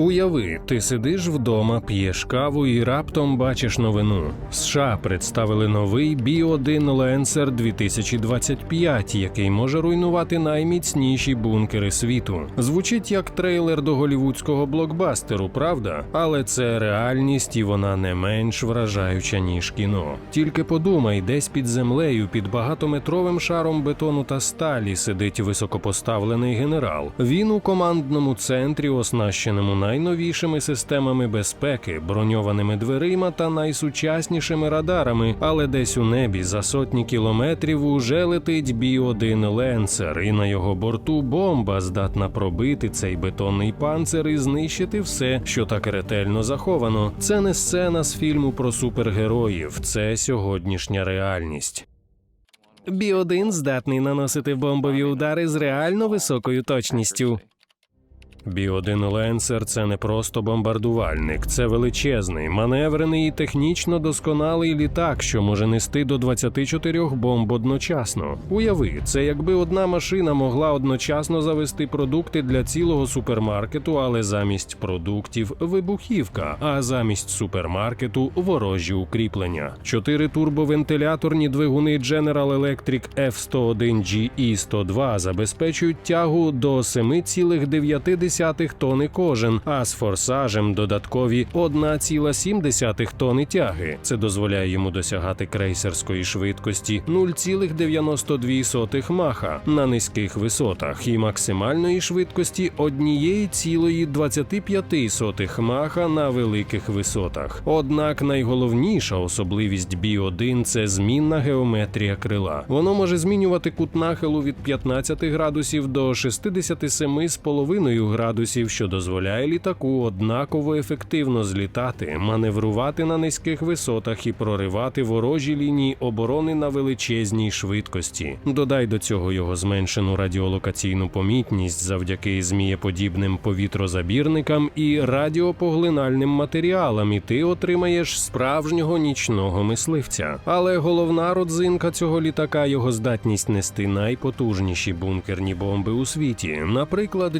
Уяви, ти сидиш вдома, п'єш каву і раптом бачиш новину. США представили новий Бі-1 Lancer 2025, який може руйнувати найміцніші бункери світу. Звучить як трейлер до голівудського блокбастеру, правда? Але це реальність, і вона не менш вражаюча ніж кіно. Тільки подумай, десь під землею, під багатометровим шаром бетону та сталі сидить високопоставлений генерал. Він у командному центрі, оснащеному найновішими системами безпеки, броньованими дверима та найсучаснішими радарами, але десь у небі за сотні кілометрів уже летить Бі-1 Ленсер, і на його борту бомба здатна пробити цей бетонний панцир і знищити все, що так ретельно заховано. Це не сцена з фільму про супергероїв, це сьогоднішня реальність. Бі-1 здатний наносити бомбові удари з реально високою точністю. Бі-1 Ленсер це не просто бомбардувальник, це величезний, маневрений і технічно досконалий літак, що може нести до 24 бомб одночасно. Уяви, це якби одна машина могла одночасно завести продукти для цілого супермаркету, але замість продуктів вибухівка, а замість супермаркету ворожі укріплення. Чотири турбовентиляторні двигуни General Electric F101 GE102 забезпечують тягу до 7,9 тонни кожен, а з форсажем додаткові 1,7 тонни тяги. Це дозволяє йому досягати крейсерської швидкості 0,92 маха на низьких висотах і максимальної швидкості 1,25 маха на великих висотах. Однак найголовніша особливість Бі-1 – це змінна геометрія крила. Воно може змінювати кут нахилу від 15 градусів до 67,5 градусів, що дозволяє літаку однаково ефективно злітати, маневрувати на низьких висотах і проривати ворожі лінії оборони на величезній швидкості. Додай до цього його зменшену радіолокаційну помітність завдяки змієподібним повітрозабірникам і радіопоглинальним матеріалам, і ти отримаєш справжнього нічного мисливця. Але головна родзинка цього літака його здатність нести найпотужніші бункерні бомби у світі, наприклад,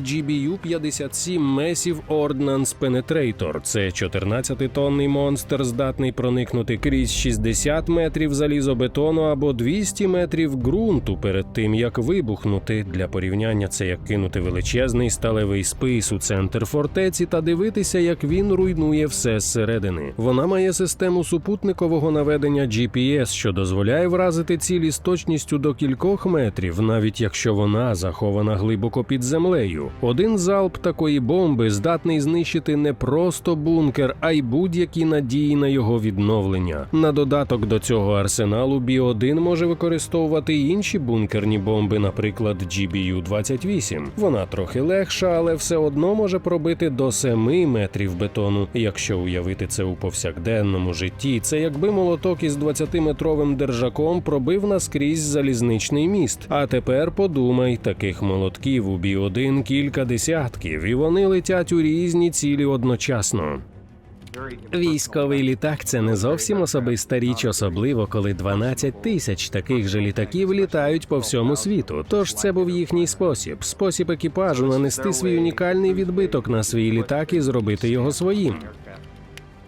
GBU-57 Massive Ordnance Penetrator. Це 14-тонний монстр, здатний проникнути крізь 60 метрів залізобетону або 200 метрів ґрунту перед тим, як вибухнути. Для порівняння це як кинути величезний сталевий спис у центр фортеці та дивитися, як він руйнує все зсередини. Вона має систему супутникового наведення GPS, що дозволяє вразити цілі з точністю до кількох метрів, навіть якщо вона захована глибоко під землею. Один залп такої бомби здатний знищити не просто бункер, а й будь-які надії на його відновлення. На додаток до цього арсеналу Бі-1 може використовувати й інші бункерні бомби, наприклад, GBU-28. Вона трохи легша, але все одно може пробити до 7 метрів бетону. Якщо уявити це у повсякденному житті, це якби молоток із 20-метровим держаком пробив наскрізь залізничний міст. А тепер подумай, таких молотків у Бі-1 кілька десятків, і вони летять у різні цілі одночасно. Військовий літак це не зовсім особиста річ, особливо коли 12 тисяч таких же літаків літають по всьому світу. Тож це був їхній спосіб, спосіб екіпажу нанести свій унікальний відбиток на свій літак і зробити його своїм.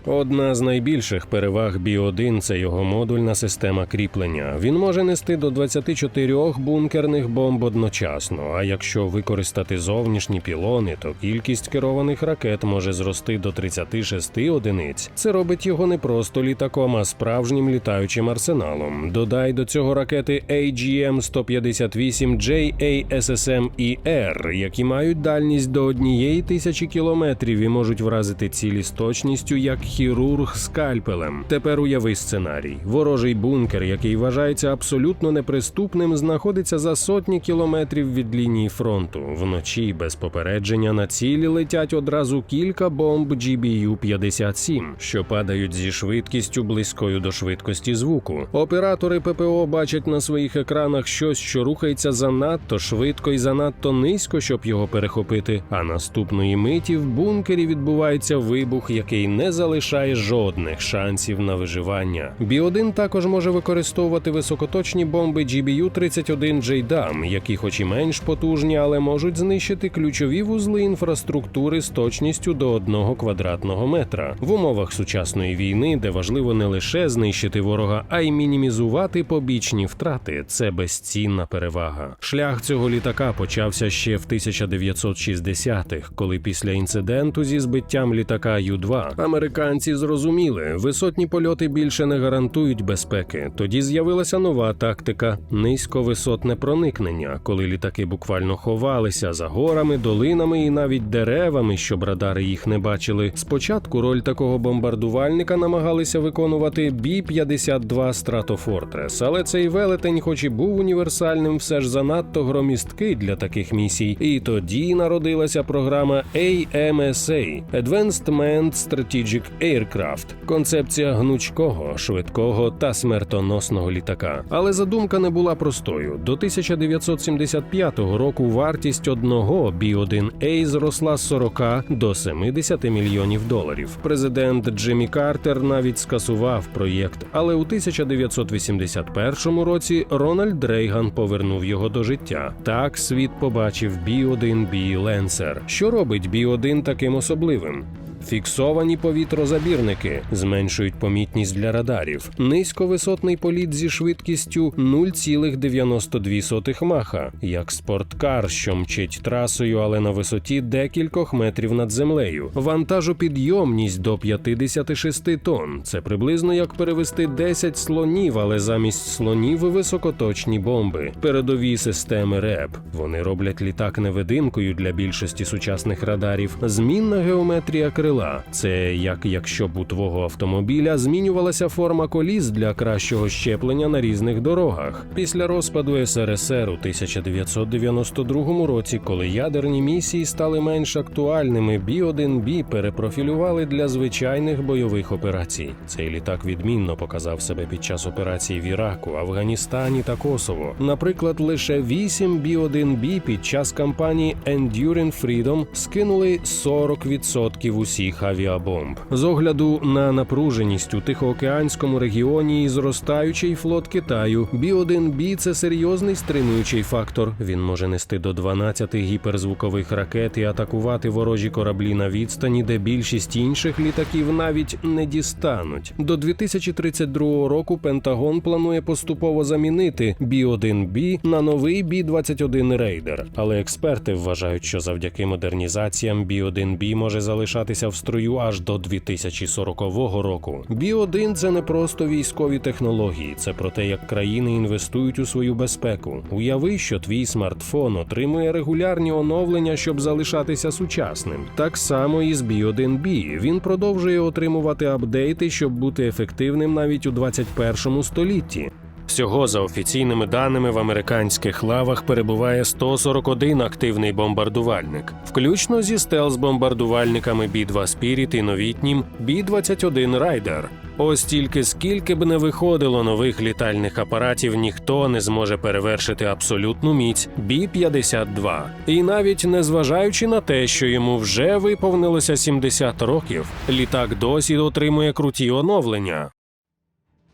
Одна з найбільших переваг Бі-1 – це його модульна система кріплення. Він може нести до 24 бункерних бомб одночасно. А якщо використати зовнішні пілони, то кількість керованих ракет може зрости до 36 одиниць. Це робить його не просто літаком, а справжнім літаючим арсеналом. Додай до цього ракети AGM-158J ASSM-ER, які мають дальність до однієї тисячі кілометрів і можуть вразити цілі з точністю як хірург скальпелем. Тепер уяви сценарій. Ворожий бункер, який вважається абсолютно неприступним, знаходиться за сотні кілометрів від лінії фронту. Вночі без попередження на цілі летять одразу кілька бомб GBU-57, що падають зі швидкістю близькою до швидкості звуку. Оператори ППО бачать на своїх екранах щось, що рухається занадто швидко і занадто низько, щоб його перехопити. А наступної миті в бункері відбувається вибух, який не залишає залишає жодних шансів на виживання. Бі-1 також може використовувати високоточні бомби GBU-31 JDAM, які, хоч і менш потужні, але можуть знищити ключові вузли інфраструктури з точністю до одного квадратного метра в умовах сучасної війни, де важливо не лише знищити ворога, а й мінімізувати побічні втрати. Це безцінна перевага. Шлях цього літака почався ще в 1960-х, коли після інциденту зі збиттям літака Ю-2 американці зрозуміли, висотні польоти більше не гарантують безпеки. Тоді з'явилася нова тактика низьковисотне проникнення, коли літаки буквально ховалися за горами, долинами і навіть деревами, щоб радари їх не бачили. Спочатку роль такого бомбардувальника намагалися виконувати Бі-52 Stratofortress, але цей велетень, хоч і був універсальним, все ж занадто громісткий для таких місій. І тоді народилася програма AMSA – Advanced Manned Strategic Aircraft – концепція гнучкого, швидкого та смертоносного літака. Але задумка не була простою. До 1975 року вартість одного B-1A зросла з 40 до 70 мільйонів доларів. Президент Джиммі Картер навіть скасував проєкт, але у 1981 році Рональд Рейган повернув його до життя. Так світ побачив B-1B Lancer. Що робить B-1 таким особливим? Фіксовані повітрозабірники зменшують помітність для радарів. Низьковисотний політ зі швидкістю 0,92 маха, як спорткар, що мчить трасою, але на висоті декількох метрів над землею. Вантажопідйомність до 56 тонн. Це приблизно як перевести 10 слонів, але замість слонів високоточні бомби. Передові системи РЕП. Вони роблять літак невидимкою для більшості сучасних радарів. Змінна геометрія крила. Це як якщо б у твого автомобіля змінювалася форма коліс для кращого щеплення на різних дорогах. Після розпаду СРСР у 1992 році, коли ядерні місії стали менш актуальними, Бі-1Б перепрофілювали для звичайних бойових операцій. Цей літак відмінно показав себе під час операцій в Іраку, Афганістані та Косово. Наприклад, лише 8 Бі-1Б під час кампанії Enduring Freedom скинули 40% усіх авіабомб. З огляду на напруженість у Тихоокеанському регіоні і зростаючий флот Китаю, Бі-1Б – це серйозний стримуючий фактор. Він може нести до 12 гіперзвукових ракет і атакувати ворожі кораблі на відстані, де більшість інших літаків навіть не дістануть. До 2032 року Пентагон планує поступово замінити Бі-1Б на новий Бі-21 Рейдер. Але експерти вважають, що завдяки модернізаціям Бі-1Б може залишатися в строю аж до 2040 року. Бі-1 – це не просто військові технології, це про те, як країни інвестують у свою безпеку. Уяви, що твій смартфон отримує регулярні оновлення, щоб залишатися сучасним. Так само і з Бі-1Б. Він продовжує отримувати апдейти, щоб бути ефективним навіть у 21 столітті. Всього за офіційними даними в американських лавах перебуває 141 активний бомбардувальник, включно зі стелс-бомбардувальниками B-2 Spirit і новітнім B-21 Raider. Ось тільки скільки б не виходило нових літальних апаратів, ніхто не зможе перевершити абсолютну міць B-52. І навіть незважаючи на те, що йому вже виповнилося 70 років, літак досі отримує круті оновлення.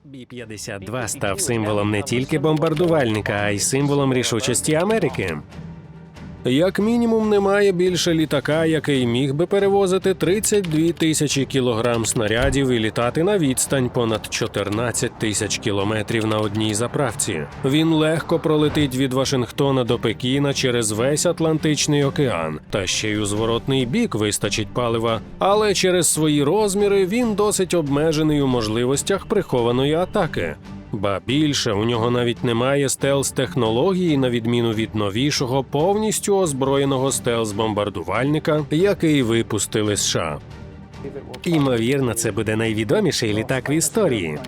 Бі-52 став символом не тільки бомбардувальника, а й символом рішучості Америки. Як мінімум, немає більше літака, який міг би перевозити 32 тисячі кілограм снарядів і літати на відстань понад 14 тисяч кілометрів на одній заправці. Він легко пролетить від Вашингтона до Пекіна через весь Атлантичний океан, та ще й у зворотний бік вистачить палива. Але через свої розміри він досить обмежений у можливостях прихованої атаки. Ба більше у нього навіть немає стелс-технології, на відміну від новішого, повністю озброєного стелс-бомбардувальника, який випустили США. Імовірно, це буде найвідоміший літак в історії.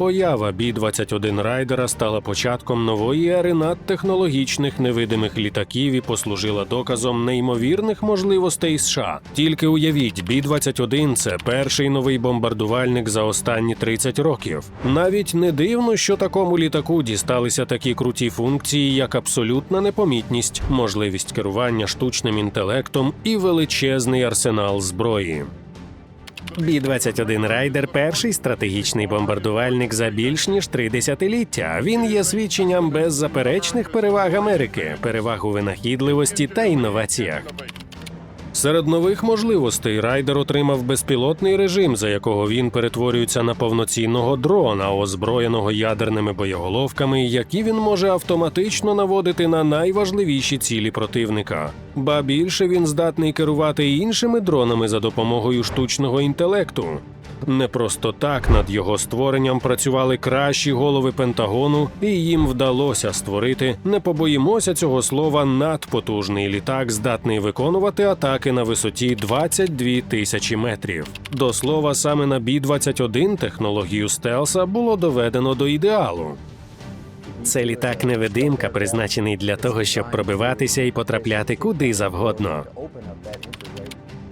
Поява Бі-21 Райдера стала початком нової ери надтехнологічних невидимих літаків і послужила доказом неймовірних можливостей США. Тільки уявіть, Бі-21 – це перший новий бомбардувальник за останні 30 років. Навіть не дивно, що такому літаку дісталися такі круті функції, як абсолютна непомітність, можливість керування штучним інтелектом і величезний арсенал зброї. Бі-21 Райдер перший стратегічний бомбардувальник за більш ніж три десятиліття. Він є свідченням беззаперечних переваг Америки, переваг у винахідливості та інноваціях. Серед нових можливостей райдер отримав безпілотний режим, за якого він перетворюється на повноцінного дрона, озброєного ядерними боєголовками, які він може автоматично наводити на найважливіші цілі противника. Ба більше він здатний керувати іншими дронами за допомогою штучного інтелекту. Не просто так над його створенням працювали кращі голови Пентагону, і їм вдалося створити, не побоїмося цього слова, надпотужний літак, здатний виконувати атаки на висоті 22 тисячі метрів. До слова, саме на Бі-21 технологію стелса було доведено до ідеалу. Це літак невидимка, призначений для того, щоб пробиватися і потрапляти куди завгодно.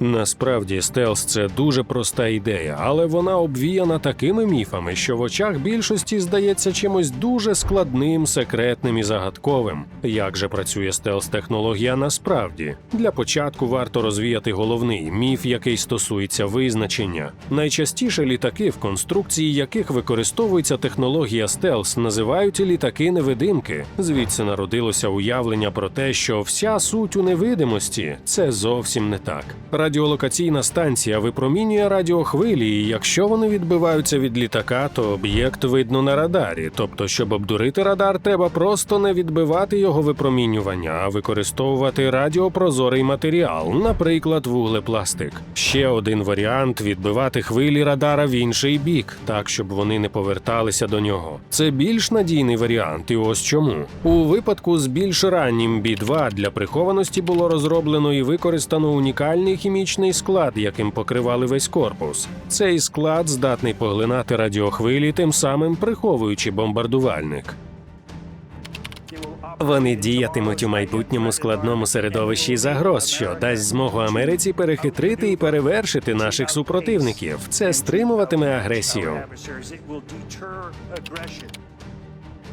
Насправді, стелс це дуже проста ідея, але вона обвіяна такими міфами, що в очах більшості здається чимось дуже складним, секретним і загадковим. Як же працює стелс-технологія насправді? Для початку варто розвіяти головний міф, який стосується визначення. Найчастіше літаки, в конструкції яких використовується технологія стелс, називають літаки-невидимки. Звідси народилося уявлення про те, що вся суть у невидимості це зовсім не так. Радіолокаційна станція випромінює радіохвилі, і якщо вони відбиваються від літака, то об'єкт видно на радарі. Тобто, щоб обдурити радар, треба просто не відбивати його випромінювання, а використовувати радіопрозорий матеріал, наприклад, вуглепластик. Ще один варіант відбивати хвилі радара в інший бік, так щоб вони не поверталися до нього. Це більш надійний варіант, і ось чому. У випадку з більш раннім B2 для прихованості було розроблено і використано унікальний хімічний склад, яким покривали весь корпус. Цей склад здатний поглинати радіохвилі, тим самим приховуючи бомбардувальник. Вони діятимуть у майбутньому складному середовищі загроз, що дасть змогу Америці перехитрити і перевершити наших супротивників. Це стримуватиме агресію.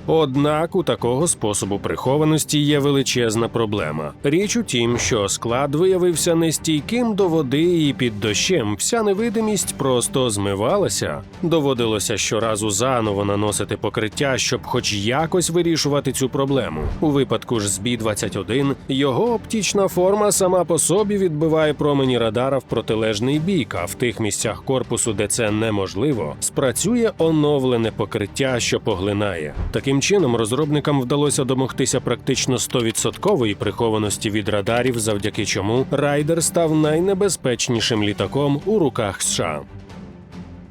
Однак у такого способу прихованості є величезна проблема. Річ у тім, що склад виявився нестійким до води, і під дощем вся невидимість просто змивалася. Доводилося щоразу заново наносити покриття, щоб хоч якось вирішувати цю проблему. У випадку ж з Бі-21 його оптична форма сама по собі відбиває промені радара в протилежний бік, а в тих місцях корпусу, де це неможливо, спрацює оновлене покриття, що поглинає. Таким чином, розробникам вдалося домогтися практично 100% прихованості від радарів, завдяки чому Райдер став найнебезпечнішим літаком у руках США.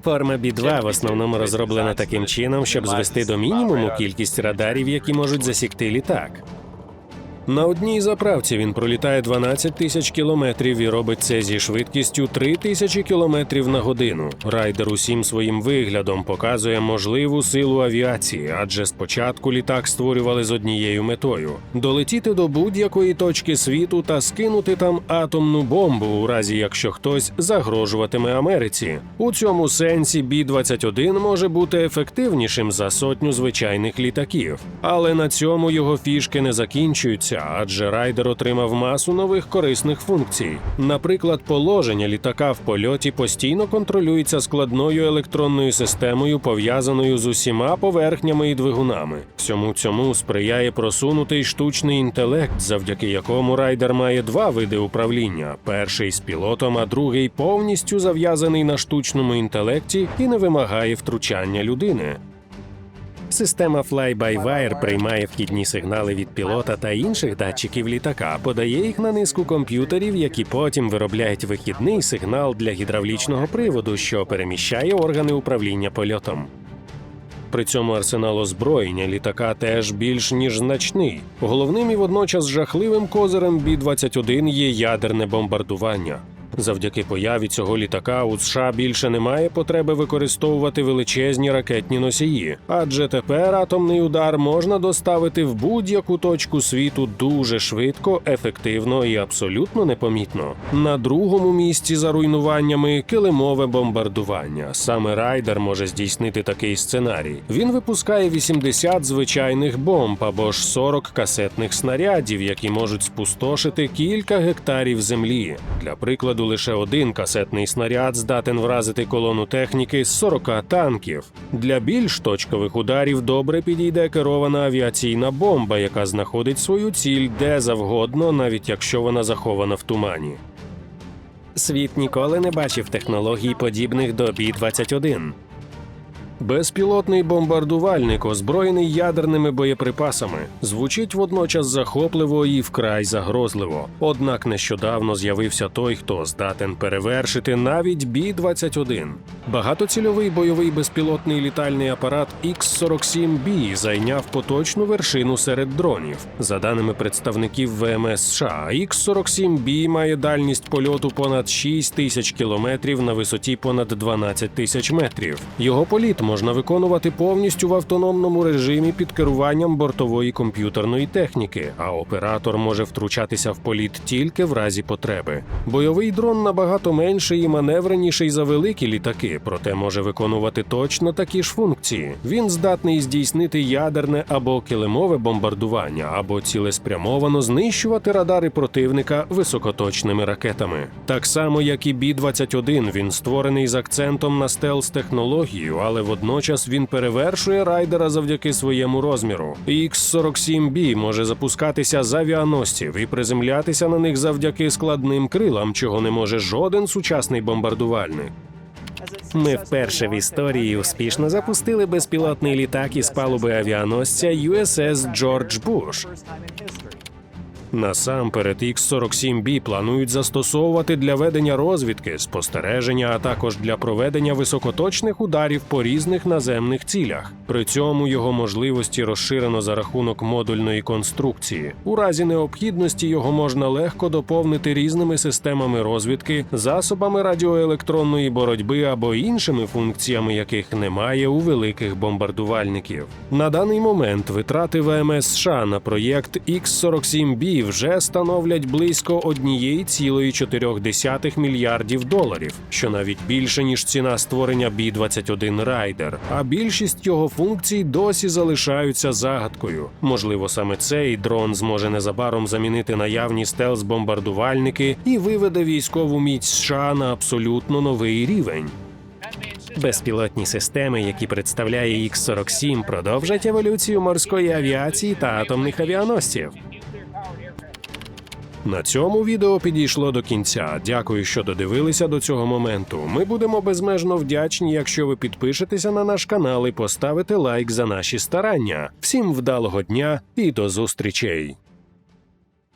Форма Бі-2 в основному розроблена таким чином, щоб звести до мінімуму кількість радарів, які можуть засікти літак. На одній заправці він пролітає 12 тисяч кілометрів і робить це зі швидкістю 3 тисячі кілометрів на годину. Райдер усім своїм виглядом показує можливу силу авіації, адже спочатку літак створювали з однією метою долетіти до будь-якої точки світу та скинути там атомну бомбу, у разі якщо хтось загрожуватиме Америці. У цьому сенсі Бі-21 може бути ефективнішим за сотню звичайних літаків, але на цьому його фішки не закінчуються адже райдер отримав масу нових корисних функцій. Наприклад, положення літака в польоті постійно контролюється складною електронною системою, пов'язаною з усіма поверхнями і двигунами. Всьому цьому сприяє просунутий штучний інтелект, завдяки якому райдер має два види управління: перший з пілотом, а другий повністю зав'язаний на штучному інтелекті і не вимагає втручання людини. Система Fly-by-Wire приймає вхідні сигнали від пілота та інших датчиків літака, подає їх на низку комп'ютерів, які потім виробляють вихідний сигнал для гідравлічного приводу, що переміщає органи управління польотом. При цьому арсенал озброєння літака теж більш ніж значний. Головним і водночас жахливим козирем Бі-21 є ядерне бомбардування. Завдяки появі цього літака у США більше немає потреби використовувати величезні ракетні носії, адже тепер атомний удар можна доставити в будь-яку точку світу дуже швидко, ефективно і абсолютно непомітно. На другому місці за руйнуваннями килимове бомбардування. Саме райдер може здійснити такий сценарій. Він випускає 80 звичайних бомб або ж 40 касетних снарядів, які можуть спустошити кілька гектарів землі. Для прикладу, прикладу, лише один касетний снаряд здатен вразити колону техніки з 40 танків. Для більш точкових ударів добре підійде керована авіаційна бомба, яка знаходить свою ціль де завгодно, навіть якщо вона захована в тумані. Світ ніколи не бачив технологій, подібних до Бі-21. Безпілотний бомбардувальник, озброєний ядерними боєприпасами, звучить водночас захопливо і вкрай загрозливо. Однак нещодавно з'явився той, хто здатен перевершити навіть Бі-21. Багатоцільовий бойовий безпілотний літальний апарат X-47B зайняв поточну вершину серед дронів. За даними представників ВМС США, X-47B має дальність польоту понад 6 тисяч кілометрів на висоті понад 12 тисяч метрів. Його політ можна виконувати повністю в автономному режимі під керуванням бортової комп'ютерної техніки, а оператор може втручатися в політ тільки в разі потреби. Бойовий дрон набагато менший і маневреніший за великі літаки, проте може виконувати точно такі ж функції. Він здатний здійснити ядерне або килимове бомбардування, або цілеспрямовано знищувати радари противника високоточними ракетами. Так само, як і Бі-21, він створений з акцентом на стелс-технологію, але водночас він перевершує райдера завдяки своєму розміру. X-47B може запускатися з авіаносців і приземлятися на них завдяки складним крилам, чого не може жоден сучасний бомбардувальник. Ми вперше в історії успішно запустили безпілотний літак із палуби авіаносця USS Джордж Буш. Насамперед, X-47B планують застосовувати для ведення розвідки, спостереження, а також для проведення високоточних ударів по різних наземних цілях. При цьому його можливості розширено за рахунок модульної конструкції. У разі необхідності його можна легко доповнити різними системами розвідки, засобами радіоелектронної боротьби або іншими функціями, яких немає у великих бомбардувальників. На даний момент витрати ВМС США на проєкт X-47B вже становлять близько 1,4 мільярдів доларів, що навіть більше ніж ціна створення B-21 Райдер. А більшість його функцій досі залишаються загадкою. Можливо, саме цей дрон зможе незабаром замінити наявні стелс-бомбардувальники і виведе військову міць США на абсолютно новий рівень. Безпілотні системи, які представляє X-47, продовжать еволюцію морської авіації та атомних авіаносців. На цьому відео підійшло до кінця. Дякую, що додивилися до цього моменту. Ми будемо безмежно вдячні, якщо ви підпишетеся на наш канал і поставите лайк за наші старання. Всім вдалого дня і до зустрічей!